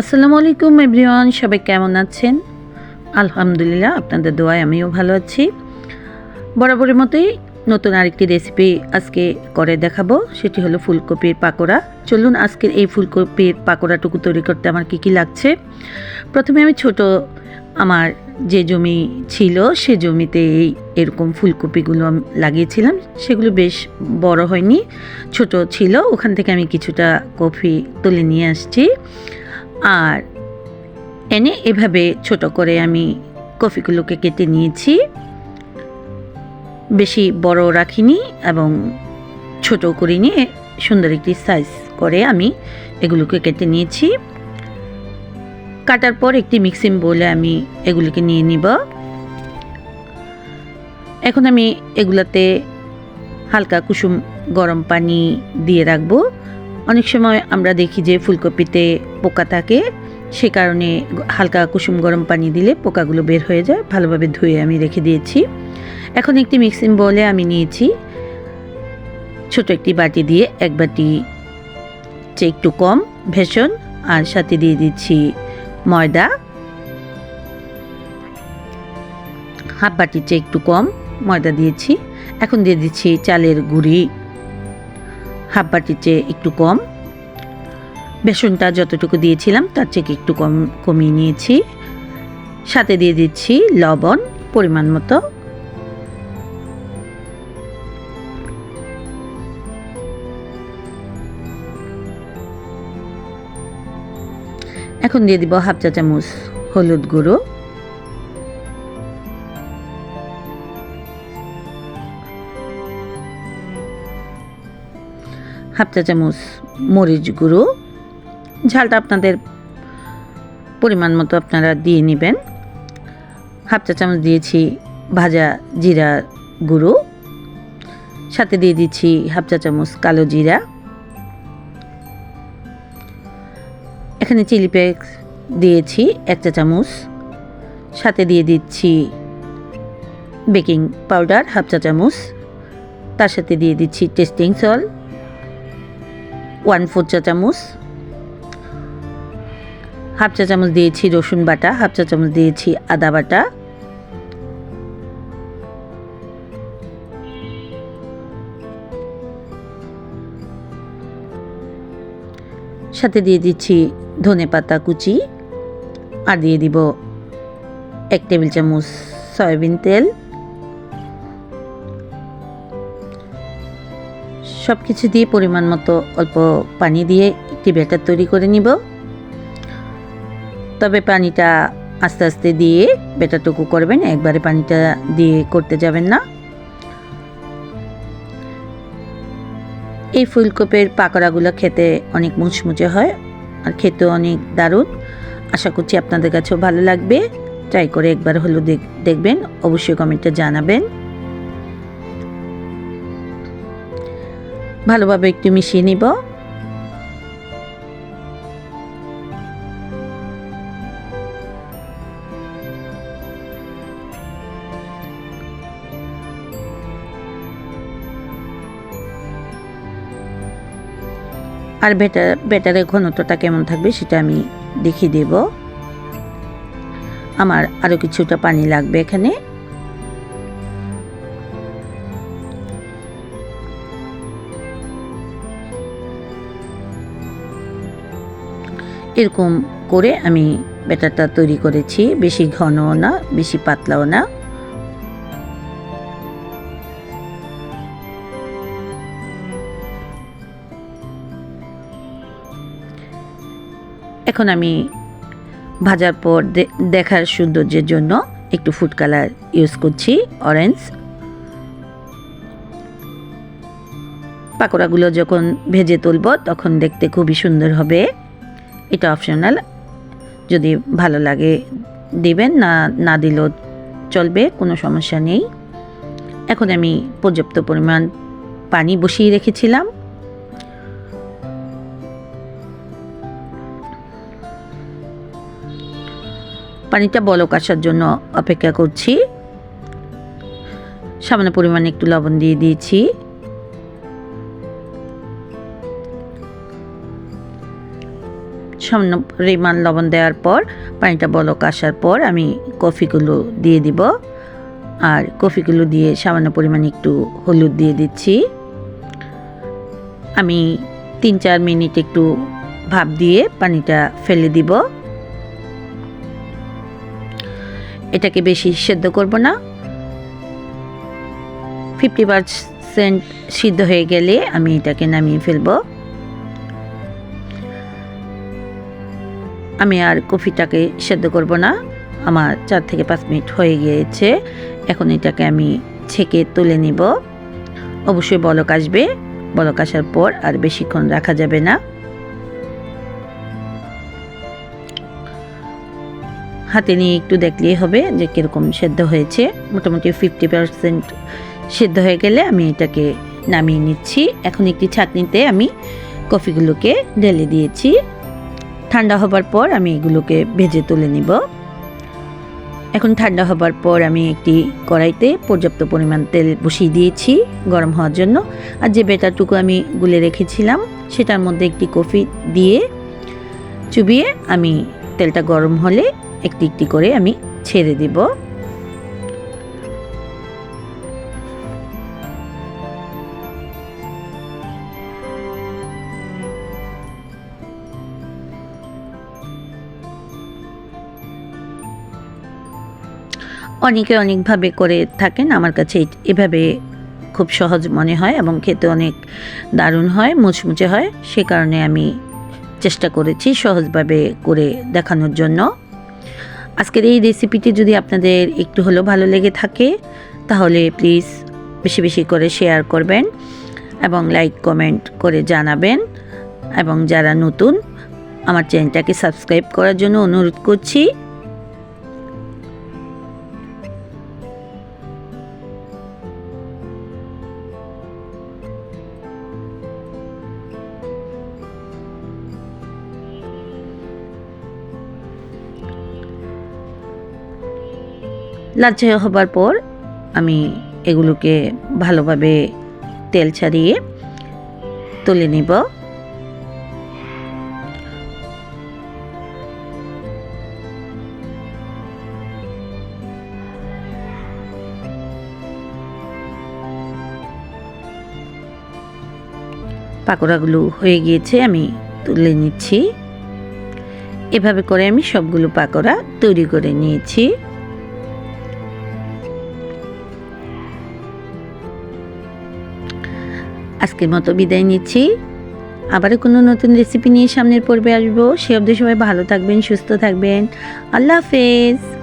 আসসালামু আলাইকুম, এভরিওয়ান। সবাই কেমন আছেন? আলহামদুলিল্লাহ, আপনাদের দোয়ায় আমিও ভালো আছি। বরাবরের মতোই নতুন আরেকটি রেসিপি আজকে করে দেখাবো। সেটি হলো ফুলকপির পাকোড়া। চলুন আজকের এই ফুলকপির পাকোড়াটুকু তৈরি করতে আমার কি কি লাগছে? প্রথমে আমি ছোট আমার যে জমি ছিল, সে জমিতে এই এরকম ফুলকপিগুলো লাগিয়েছিলাম। সেগুলো বেশ বড় হয়নি, ছোট ছিল। ওখান থেকে আমি কিছুটা কফি তুলে নিয়ে আসছি। আর এনে এভাবে ছোট করে আমি কফিগুলোকে কেটে নিয়েছি। বেশি বড় রাখিনি এবং ছোট করে নিয়ে সুন্দর একটি সাইজ করে আমি এগুলোকে কেটে নিয়েছি। কাটার পর একটি মিক্সিং বলে আমি এগুলিকে নিয়ে নিব। এখন আমি এগুলাতে হালকা কুসুম গরম পানি দিয়ে রাখব। অনেক সময় আমরা দেখি যে ফুলকপিতে পোকা থাকে, সে কারণে হালকা কুসুম গরম পানি দিলে পোকাগুলো বের হয়ে যায়, ভালোভাবে ধুয়ে আমি রেখে দিয়েছি। এখন একটি মিক্সিং বলে আমি নিয়েছি। ছোট একটি বাটি দিয়ে এক বাটি চেয়ে একটু কম ভেষণ, আর সাথে দিয়ে দিচ্ছি ময়দা। হাফ বাটির চেয়ে একটু কম ময়দা দিয়েছি। এখন দিয়ে দিচ্ছি চালের গুঁড়ি। হাফ বাটির চেয়ে একটু কম। বেসনটা যতটুকু দিয়েছিলাম, তার চেয়ে একটু কম, কমিয়ে নিয়েছি। সাথে দিয়ে দিচ্ছি লবণ, পরিমাণ মতো। এখন দিয়ে দিব হাফ চা চামচ হলুদ গুঁড়ো। হাফ চা চামচ মরিচ গুঁড়ো। ঝালটা আপনাদের পরিমাণ মতো আপনারা দিয়ে নেবেন। হাফ চা চামচ দিয়েছি ভাজা জিরা গুঁড়ো। সাথে দিয়ে দিচ্ছি হাফ চা চামচ কালো জিরা। এখানে চিলি ফ্লেক্স দিয়েছি এক চা চামচ সাথে দিয়ে দিচ্ছি বেকিং পাউডার হাফ চা চামচ তার সাথে দিয়ে দিচ্ছি টেস্টিং সল্ট। ওয়ান ফোর চা চামচ। হাফ চা চামচ দিয়েছি রসুন বাটা, হাফ চা চামচ দিয়েছি আদা বাটা। সাথে দিয়ে দিচ্ছি ধনে পাতা কুচি আর দিয়ে দিব এক টেবিল চামচ সয়াবিন তেল। সব কিছু দিয়ে পরিমাণ মতো অল্প পানি দিয়ে একটি ব্যাটার তৈরি করে নিব। তবে পানিটা আস্তে আস্তে দিয়ে ব্যাটারটুকু করবেন, একবারে পানিটা দিয়ে করতে যাবেন না। এই ফুলকপির পাকোড়াগুলো খেতে অনেক মুচমুচে হয় আর খেতে অনেক দারুণ। আশা করছি আপনাদের কাছেও ভালো লাগবে। ট্রাই করে একবার হলো দেখবেন, অবশ্যই কমেন্টে জানাবেন। ভালোভাবে একটু মিশিয়ে নিব। আর বেটার বেটারের ঘনত্বটা কেমন থাকবে সেটা আমি দেখিয়ে দেব। আমার আরও কিছুটা পানি লাগবে এখানে। এরকম করে আমি ব্যাটারটা তৈরি করেছি। বেশি ঘনও না, বেশি পাতলাও না। এখন আমি ভাজার পর দেখার সৌন্দর্যের জন্য একটু ফুড কালার ইউজ করছি অরেঞ্জ পাকোড়াগুলো যখন ভেজে তুলব, তখন দেখতে খুবই সুন্দর হবে। এটা অপশনাল যদি ভালো লাগে দেবেন, না না দিলেও চলবে, কোনো সমস্যা নেই। এখন আমি পর্যাপ্ত পরিমাণ পানি বসিয়ে রেখেছিলাম। পানিটা বলক আসার জন্য অপেক্ষা করছি। সামান্য পরিমাণে একটু লবণ দিয়ে দিয়েছি। সামান্য পরিমাণ লবণ দেওয়ার পর, পানিটা বলক আসার পর আমি কফিগুলো দিয়ে দিব। আর কফিগুলো দিয়ে সামান্য পরিমাণে একটু হলুদ দিয়ে দিচ্ছি। আমি তিন চার মিনিট একটু ভাপ দিয়ে পানিটা ফেলে দিব। এটাকে বেশি সেদ্ধ করব না। ফিফটি পারসেন্ট সিদ্ধ হয়ে গেলে আমি এটাকে নামিয়ে ফেলব। আমি আর কফিটাকে সেদ্ধ করব না। আমার চার থেকে পাঁচ মিনিট হয়ে গিয়েছে। এখন এটাকে আমি ছেঁকে তুলে নিব। অবশ্যই বলক আসবে। বলক আসার পর আর বেশিক্ষণ রাখা যাবে না। হাতে নিয়ে একটু দেখলেই হবে যে কীরকম সেদ্ধ হয়েছে। মোটামুটি ফিফটি পারসেন্ট সেদ্ধ হয়ে গেলে আমি এটাকে নামিয়ে নিচ্ছি। এখন একটি ছাঁকনিতে আমি কফিগুলোকে ঢেলে দিয়েছি। ঠান্ডা হবার পর আমি এগুলোকে ভেজে তুলে নিব। এখন ঠান্ডা হবার পর আমি একটি কড়াইতে পর্যাপ্ত পরিমাণ তেল বসিয়ে দিয়েছি গরম হওয়ার জন্য। আর যে বেটারটুকু আমি গুলে রেখেছিলাম, সেটার মধ্যে একটি কফি দিয়ে চুবিয়ে আমি তেলটা গরম হলে একটি একটি করে আমি ছেড়ে দিব। অনেকে অনেকভাবে করে থাকেন। আমার কাছে এভাবে খুব সহজ মনে হয় এবং খেতে অনেক দারুণ হয়, মুচমুচে হয়। সে কারণে আমি চেষ্টা করেছি সহজভাবে করে দেখানোর জন্য। আজকের এই রেসিপিটি যদি আপনাদের একটু হলেও ভালো লেগে থাকে, তাহলে প্লিজ বেশি বেশি করে শেয়ার করবেন এবং লাইক, কমেন্ট করে জানাবেন। এবং যারা নতুন, আমার চ্যানেলটাকে সাবস্ক্রাইব করার জন্য অনুরোধ করছি। লালচে হবার পর আমি এগুলোকে ভালোভাবে তেল ছাড়িয়ে তুলে নিব। পাকোড়াগুলো হয়ে গিয়েছে, আমি তুলে নিচ্ছি। এভাবে করে আমি সবগুলো পাকোড়া তৈরি করে নিয়েছি। আজকের মতো বিদায় নিচ্ছি। আবারও কোনো নতুন রেসিপি নিয়ে সামনের পর্বে আসব। সে অবধি সবাই ভালো থাকবেন, সুস্থ থাকবেন। আল্লাহ হাফেজ।